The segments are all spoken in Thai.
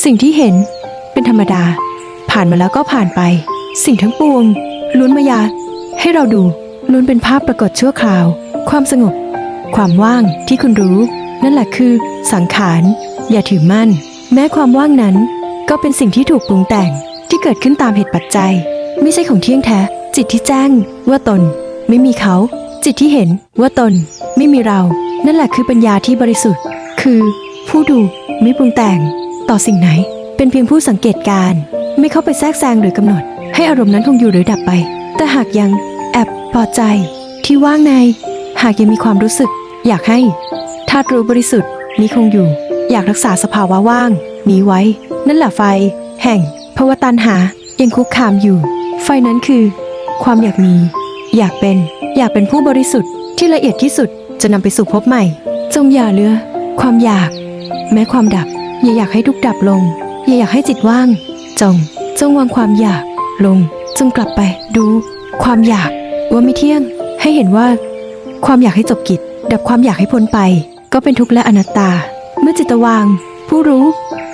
สิ่งที่เห็นเป็นธรรมดา ผ่านมาแล้วก็ผ่านไป สิ่งทั้งปวงล้วนมายา ให้เราดูล้วนเป็นภาพปรากฏชั่วคราว ความสงบ ความว่างที่คุณรู้ นั่นแหละคือสังขาร อย่าถือมั่น แม้ความว่างนั้น ก็เป็นสิ่งที่ถูกปรุงแต่งที่เกิดขึ้นตามเหตุปัจจัย ไม่ใช่ของเที่ยงแท้ จิตที่แจ้งว่าตน ไม่มีเขา จิตที่เห็นว่าตน ไม่มีเรา นั่นแหละคือปัญญาที่บริสุทธิ์ คือ ผู้ดูไม่ปรุงแต่ง ต่อสิ่งไหน เป็นเพียงผู้สังเกตการ ไม่เข้าไปแทรกแซงหรือกำหนด ให้อารมณ์นั้นคงอยู่หรือดับไป แต่หากยังแอบพอใจ ที่ว่างใน หากยังมีความรู้สึก อยากให้ธาตุรู้บริสุทธิ์นี้คงอยู่ อยากรักษาสภาวะว่าง นี้ไว้ นั่นแหละไฟ แห่งภวตันหายังคุกคามอยู่ ไฟนั้นคือ ความอยากมี อยากเป็น อยากเป็นผู้บริสุทธิ์ที่ละเอียดที่สุดจะนำไปสู่พบใหม่ จงอย่าเลือความอยาก แม้ความดับ อย่าอยากให้ทุกดับลง อย่าอยากให้จิตว่าง จง จงวางความอยากลง จงกลับไปดู ความอยากว่าไม่เที่ยง ให้เห็นว่า ความอยากให้จบกิจ ดับความอยากให้พ้นไป ก็เป็นทุกข์และอนัตตา เมื่อจิตวาง ผู้รู้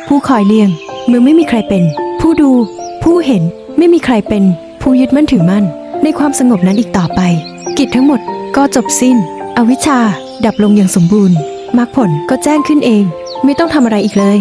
ผู้คอยเลี่ยงเมื่อไม่มีใครเป็น ผู้ดู ผู้เห็นไม่มีใครเป็น ผู้ยึดมั่นถือมั่น ในความสงบนั้นอีกต่อไป กิจทั้งหมดก็จบสิ้น อวิชชา ดับลงอย่างสมบูรณ์มรรคผลก็แจ้งขึ้นเอง ไม่ต้องทำอะไรอีกเลย